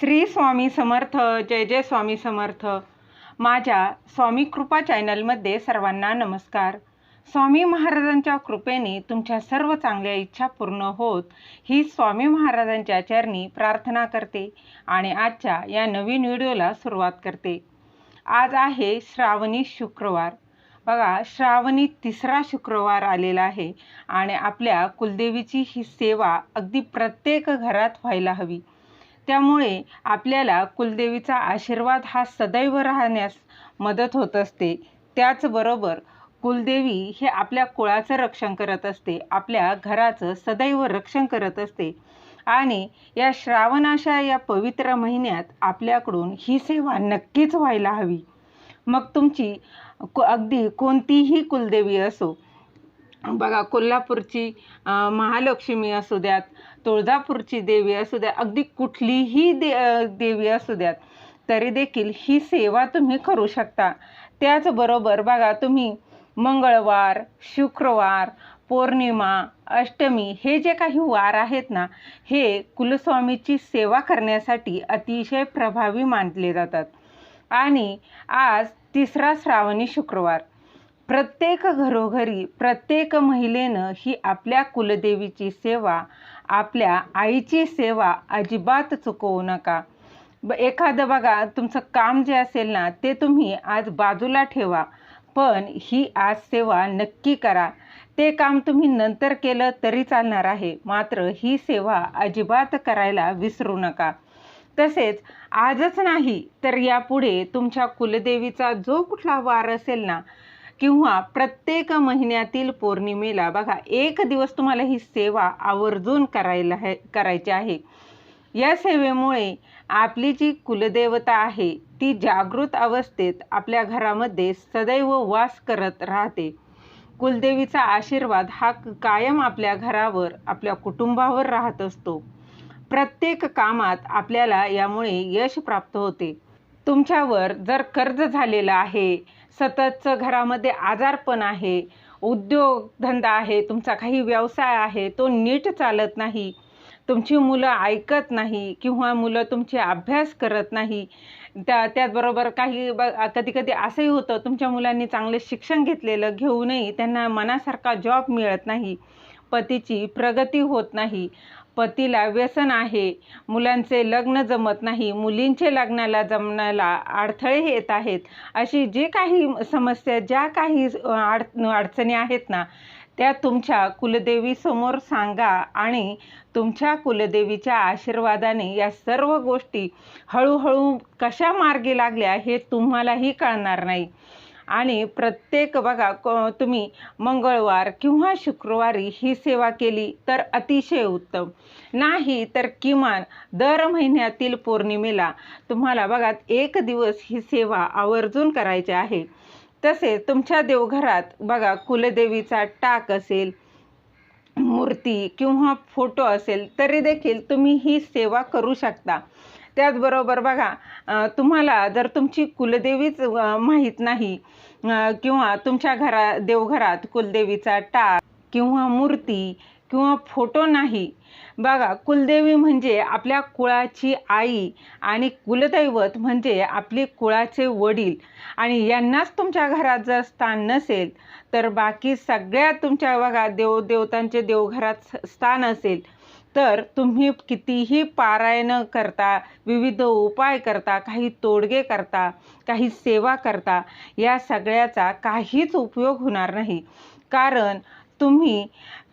श्री स्वामी समर्थ जय जय स्वामी समर्थ. माझ्या स्वामी कृपा चॅनलमध्ये सर्वांना नमस्कार. स्वामी महाराजांच्या कृपेने तुमच्या सर्व चांगल्या इच्छा पूर्ण होत ही स्वामी महाराजांच्या चरणी प्रार्थना करते आणि आजच्या या नवीन व्हिडिओला सुरुवात करते. आज आहे श्रावणी शुक्रवार. बघा श्रावणी तिसरा शुक्रवार आलेला आहे आणि आपल्या कुलदेवीची ही सेवा अगदी प्रत्येक घरात व्हायला हवी. त्यामुळे आपल्याला कुलदेवीचा आशीर्वाद हा सदैव राहण्यास मदत होत असते. त्याचबरोबर कुलदेवी हे आपल्या कुळाचं रक्षण करत असते. आपल्या घराचं सदैव रक्षण करत असते. आणि या श्रावणाशा या पवित्र महिन्यात आपल्याकडून ही सेवा नक्कीच व्हायला हवी. मग तुमची अगदी कोणतीही कुलदेवी असो बघा कोल्हापूरची महालक्ष्मी असू द्यात तुळजापूरची देवी असू द्या अगदी कुठलीही दे देवी असू द्यात तरी देखील ही सेवा तुम्ही करू शकता. त्याचबरोबर बघा तुम्ही मंगळवार शुक्रवार पौर्णिमा अष्टमी हे जे काही वार आहेत ना हे कुलस्वामीची सेवा करण्यासाठी अतिशय प्रभावी मानले जातात. आणि आज तिसरा श्रावणी शुक्रवार. प्रत्येक घरोघरी प्रत्येक महिलेनं ही आपल्या कुलदेवीची सेवा आपल्या आईची सेवा अजिबात चुकवू नका. ब एखादं बघा तुमचं काम जे असेल ना ते तुम्ही आज बाजूला ठेवा. पण ही आज सेवा नक्की करा. ते काम तुम्ही नंतर केलं तरी चालणार आहे. मात्र ही सेवा अजिबात करायला विसरू नका. तसेच आजच नाही तर यापुढे तुमच्या कुलदेवीचा जो कुठला वार असेल ना किंवा प्रत्येक महिन्यातील पौर्णिमेला बघा एक दिवस तुम्हाला ही सेवा आवर्जून करायला है करायची आहे. या सेवेमुळे आपली जी कुलदेवता आहे ती जागृत अवस्थेत आपल्या घरामध्ये सदैव वास करत राहते. कुलदेवीचा आशीर्वाद हा कायम आपल्या घरावर आपल्या कुटुंबावर राहत असतो. प्रत्येक कामात आपल्याला यामुळे यश प्राप्त होते. तुमच्यावर जर कर्ज झालेलं आहे सततचं घरामध्ये आजारपण आहे उद्योगधंदा आहे तुमचा काही व्यवसाय आहे तो नीट चालत नाही तुमची मुलं ऐकत नाही किंवा मुलं तुमची अभ्यास करत नाही त्या त्याचबरोबर काही ब कधी कधी असंही होतं तुमच्या मुलांनी चांगले शिक्षण घेतलेलं घेऊनही त्यांना मनासारखा जॉब मिळत नाही पतीची प्रगती होत नाही. पतीला व्यसन आहे. मुलांचे लग्न जमत नाही. मुलींचे लग्नाला जमण्याला अडथळे येत आहेत. अशी जे काही समस्या ज्या काही अड अडचणी आहेत ना त्या तुमच्या कुलदेवीसमोर सांगा आणि तुमच्या कुलदेवीच्या आशीर्वादाने या सर्व गोष्टी हळूहळू कशा मार्गी लागल्या हे तुम्हालाही कळणार नाही. आणि प्रत्येक बघा क तुम्ही मंगळवार किंवा शुक्रवारी ही सेवा केली तर अतिशय उत्तम. नाही तर किमान दर महिन्यातील पौर्णिमेला तुम्हाला बघा एक दिवस ही सेवा आवर्जून करायची आहे. तसेच तुमच्या देवघरात बघा कुलदेवीचा टाक असेल मूर्ती किंवा फोटो असेल तरी देखील तुम्ही ही सेवा करू शकता. त्याचबरोबर बघा तुम्हाला जर तुमची कुलदेवीच माहीत नाही किंवा तुमच्या घरा देवघरात कुलदेवीचा टाक किंवा मूर्ती किंवा फोटो नाही. बघा कुलदेवी म्हणजे आपल्या कुळाची आई आणि कुलदैवत म्हणजे आपले कुळाचे वडील. आणि यांनाच तुमच्या घरात जर स्थान नसेल तर बाकी सगळ्या तुमच्या बघा देव देवतांचे देवघरात स्थान असेल. तर तुम्ही कितीही पारायणं करता विविध उपाय करता काही तोडगे करता काही सेवा करता या सगळ्याचा काहीच उपयोग होणार नाही. कारण तुम्ही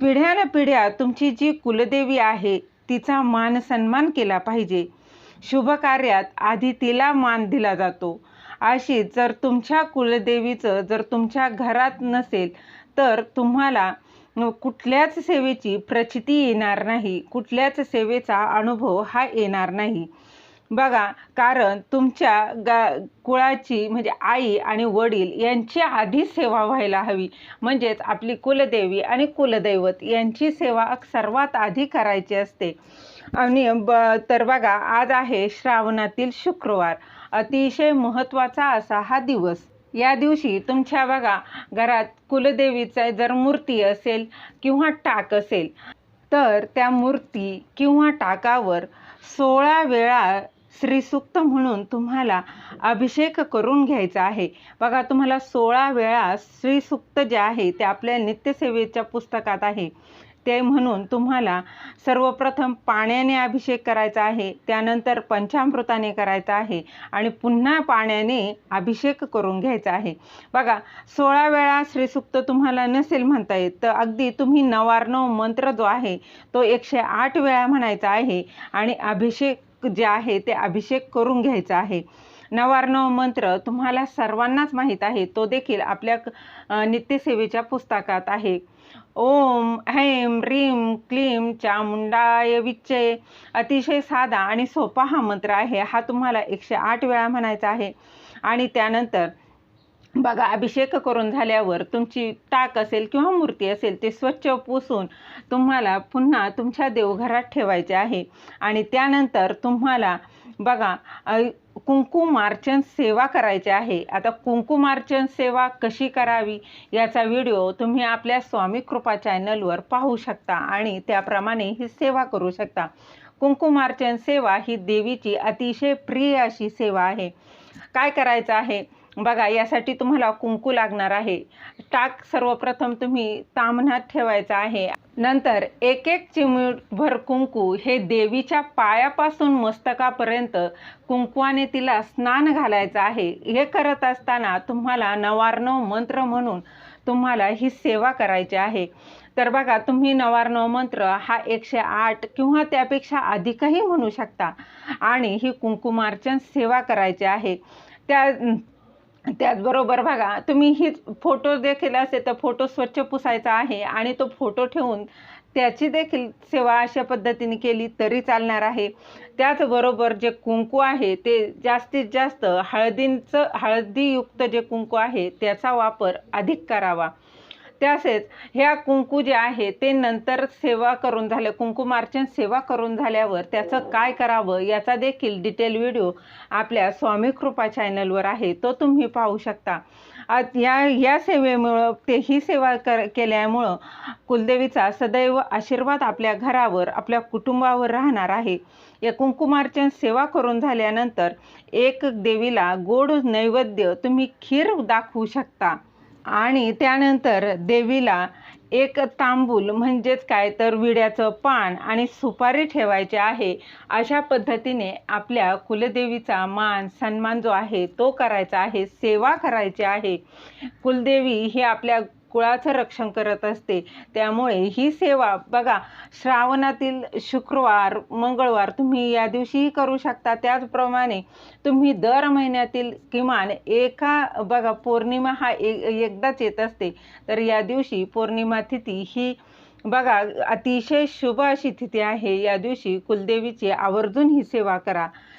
पिढ्यानपिढ्या तुमची जी कुलदेवी आहे तिचा मान सन्मान केला पाहिजे. शुभ कार्यात आधी तिला मान दिला जातो. अशी जर तुमच्या कुलदेवीचं जर तुमच्या घरात नसेल तर तुम्हाला कुठल्याच सेवेची प्रचिती येणार नाही. कुठल्याच सेवेचा अनुभव हा येणार नाही. बघा कारण तुमच्या गा कुळाची म्हणजे आई आणि वडील यांची आधी सेवा व्हायला हवी. म्हणजेच आपली कुलदेवी आणि कुलदैवत यांची सेवा सर्वात आधी करायची असते. आणि ब तर बघा आज आहे श्रावणातील शुक्रवार. अतिशय महत्त्वाचा असा हा दिवस. या दिवशी तुमच्या बघा घरात कुलदेवीचा जर मूर्ती असेल किंवा टाक असेल तर त्या मूर्ती किंवा टाकावर सोळा वेळा श्रीसूक्त म्हणून तुम्हाला अभिषेक करून घ्यायचा आहे. बघा तुम्हाला सोळा वेळा श्रीसूक्त जे आहे ते आपल्या नित्यसेवेच्या पुस्तकात आहे. ते म्हणून तुम्हाला सर्वप्रथम पाण्याने अभिषेक करायचा आहे त्यानंतर पंचामृताने करायचा आहे आणि पुन्हा पाण्याने अभिषेक करून घ्यायचा आहे. बघा सोळा वेळा श्रीसूक्त तुम्हाला नसेल म्हणता येत तर अगदी तुम्ही नवार्णव मंत्र जो आहे तो एकशे आठ वेळा म्हणायचा आहे आणि अभिषेक जे आहे ते अभिषेक करून घ्यायचा आहे. नवार्णव मंत्र तुम्हाला सर्वांनाच माहीत आहे. तो देखील आपल्या नित्यसेवेच्या पुस्तकात आहे. ओम हैम रीम क्लीम चामुंडाय विच्चे अतिशय साधा आणि सोपा हा मंत्र आहे. हा तुम्हाला एकशे आठ वेळा म्हणायचा आहे. आणि त्यानंतर बघा अभिषेक करून झाल्यावर तुमची टाक असेल किंवा मूर्ती असेल ते स्वच्छ पुसून तुम्हाला पुन्हा तुमच्या देवघरात ठेवायचे आहे. आणि त्यानंतर तुम्हाला बघा कुंकुमार्चन सेवा करायची आहे. आता कुंकुमार्चन सेवा कशी करावी याचा व्हिडिओ तुम्ही आपल्या स्वामी कृपा चॅनलवर पाहू शकता आणि त्याप्रमाणे ही सेवा करू शकता. कुंकुमार्चन सेवा ही देवीची अतिशय प्रिय अशी सेवा आहे. काय करायचं आहे? बघा यासाठी तुम्हाला कुंकू लागणार आहे. टाक सर्वप्रथम तुम्ही तामणात ठेवायचा आहे. नंतर एक एक चिमूटभर कुंकू हे देवीच्या पायापासून मस्तकापर्यंत कुंकवाने तिला स्नान घालायचं आहे. हे करत असताना तुम्हाला नवार्णव मंत्र म्हणून तुम्हाला ही सेवा करायची आहे. तर बघा तुम्ही नवार्णव मंत्र हा एकशे आठ किंवा त्यापेक्षा अधिकही म्हणू शकता आणि ही कुंकुमार्चन सेवा करायची आहे. त्या त्याचबरोबर बघा तुम्ही ही फोटो देखील असेल तर फोटो स्वच्छ पुसायचा आहे आणि तो फोटो ठेवून त्याची देखील सेवा अशा पद्धतीने केली तरी चालणार आहे. त्याचबरोबर जे कुंकू आहे ते जास्तीत जास्त हळदींचं हळदीयुक्त जे कुंकू आहे त्याचा वापर अधिक करावा. तसेच ह्या कुंकू जे आहे ते नंतर सेवा करून झालं. कुंकुमार्चन सेवा करून झाल्यावर त्याचं काय करावं याचा देखील डिटेल व्हिडिओ आपल्या स्वामी कृपा चॅनलवर आहे. तो तुम्ही पाहू शकता. या या सेवेमुळं ते ही सेवा कर केल्यामुळं कुलदेवीचा सदैव आशीर्वाद आपल्या घरावर आपल्या कुटुंबावर राहणार आहे. या कुंकुमार्चन सेवा करून झाल्यानंतर एक देवीला गोड नैवेद्य तुम्ही खीर दाखवू शकता. आणि त्यानंतर देवीला एक तांबूल म्हणजेच काय तर विड्याचं पान आणि सुपारी ठेवायचे आहे अशा पद्धतीने आपल्या कुलदेवीचा मान सन्मान जो आहे तो करायचा आहे सेवा करायची आहे. कुलदेवी ही आपल्या कुळाचं रक्षण करत असते. त्यामुळे ही सेवा बघा श्रावणातील शुक्रवार मंगळवार तुम्ही या दिवशीही करू शकता. त्याचप्रमाणे तुम्ही दर महिन्यातील किमान एका बघा पौर्णिमा हा एकदाच येत असते. तर या दिवशी पौर्णिमा तिथी ही बघा अतिशय शुभ अशी तिथी आहे. या दिवशी कुलदेवीची आवर्जून ही सेवा करा.